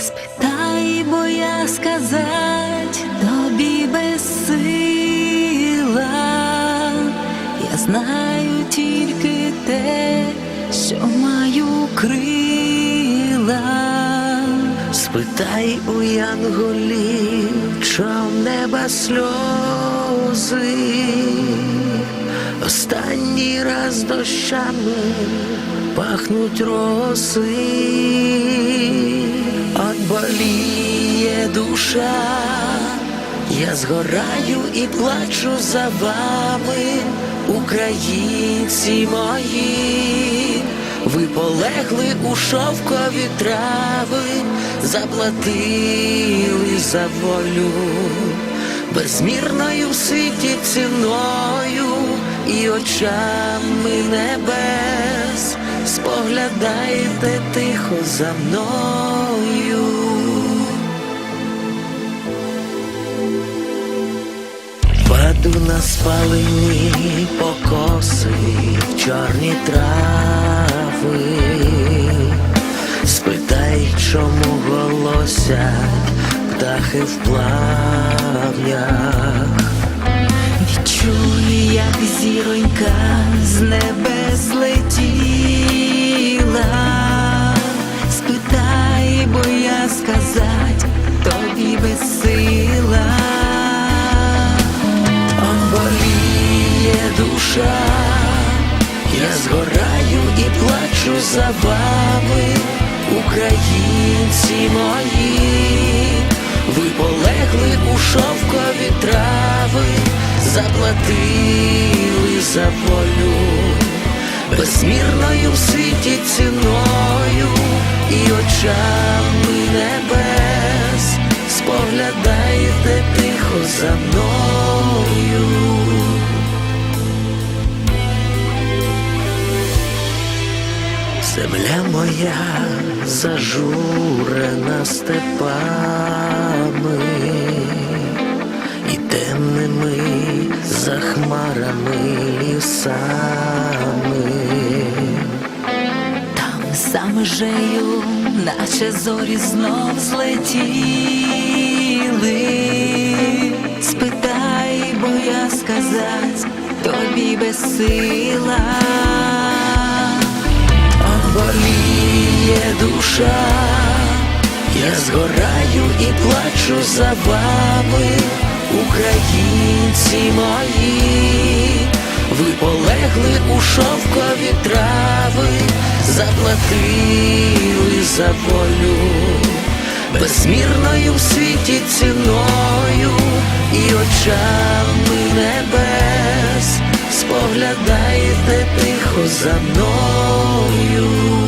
Спитай, бо я сказать тобі безсила. Я знаю тільки те, що маю крила. Спитай у янголів, чом неба сльози, останній раз дощами пахнуть роси, душа, я згораю і плачу за вами, українці мої. Ви полегли у шовкові трави, заплатили за волю, безмірною в світі ціною і очами небес споглядайте тихо за мною. На спалені покоси в чорні трави. Спитай, чому голосять птахи в плавнях. Відчуй, як зіронька з небес злетіла. Спитай, бо я сказать тобі безсила. боліє згораю і плачу за вами, українці мої, ви полегли у шовкові трави, заплатили за волю, безмірною в світі ціною і очами небес споглядайте тихо за мною. Земля моя зажурена степами і темними за хмарами лісами. Там за межею, наче зорі знов злетіли. Спитай, бо я сказать тобі безсила. Боліє душа, я згораю і плачу за вами, українці мої, ви полегли у шовкові трави, заплатили за волю, безмірною в світі ціною і очами небес споглядайте тихо за мною.